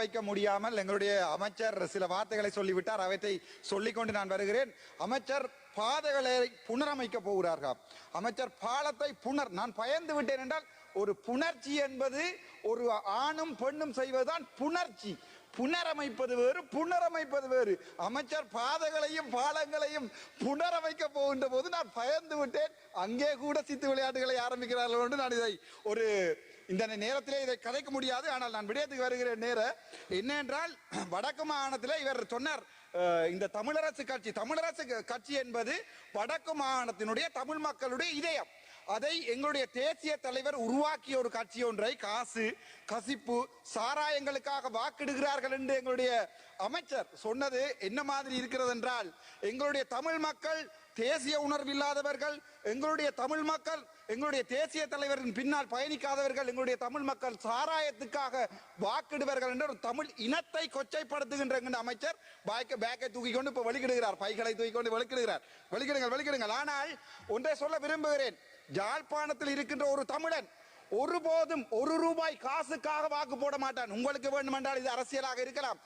வைக்க முடியாமல் எங்களுடைய அமைச்சர் சில வார்த்தைகளை சொல்லிவிட்டார். அவற்றை சொல்லிக்கொண்டு நான் வருகிறேன். அமைச்சர் பாதைகளை புனரமைக்க போகிறார்கள். அமைச்சர் பாலத்தை புனர் நான் பயந்து விட்டேன் என்றால் ஒரு புணர்ச்சி என்பது ஒரு ஆணும் பெண்ணும் செய்வதுதான் புணர்ச்சி. புனரமைப்பது வேறு புனரமைப்பது வேறு. அமைச்சர் பாதைகளையும் பாலங்களையும் புனரமைக்க போகின்ற போது நான் பயந்து விட்டேன். அங்கே கூட சித்து விளையாட்டுகளை ஆரம்பிக்கிறார்கள் என்று நான் இதை ஒரு இந்த நேரத்திலே இதை கதைக்க முடியாது. ஆனால் நான் விடயத்துக்கு வருகிற நேரம் என்னென்றால் வடக்கு மாகாணத்தில் இவர் சொன்னார் இந்த தமிழரசு கட்சி தமிழரசு கட்சி என்பது வடக்கு மாகாணத்தினுடைய தமிழ் மக்களுடைய இதயம். அதை எங்களுடைய தேசிய தலைவர் உருவாக்கிய ஒரு கட்சி ஒன்றை காசு கசிப்பு சாராயங்களுக்காக வாக்கிடுகிறார்கள் என்று எங்களுடைய அமைச்சர் சொன்னது என்ன மாதிரி இருக்கிறது என்றால் எங்களுடைய தமிழ் மக்கள் தேசிய உணர்வு இல்லாதவர்கள் எங்களுடைய தமிழ் மக்கள் எங்களுடைய தேசிய தலைவரின் பின்னால் பயணிக்காதவர்கள் எங்களுடைய தமிழ் மக்கள் சாராயத்துக்காக வாக்கிடுவார்கள் என்ற ஒரு தமிழ் இனத்தை கொச்சைப்படுத்துகின்ற அமைச்சர் பாய்க்கு பேக்கை தூக்கி கொண்டு இப்ப வெளிக்கிடுகிறார் பைகளை தூக்கி கொண்டு வெளிக்கிடுகிறார் வெளிக்கிடுங்கள் வெளிக்கிடுங்கள் ஆனால் ஒன்றை சொல்ல விரும்புகிறேன். யாழ்ப்பாணத்தில் இருக்கின்ற ஒரு தமிழன் ஒருபோதும் ஒரு ரூபாய் காசுக்காக வாக்கு போட மாட்டான். உங்களுக்கு வேண்டுமென்றால் இது அரசியலாக இருக்கலாம்.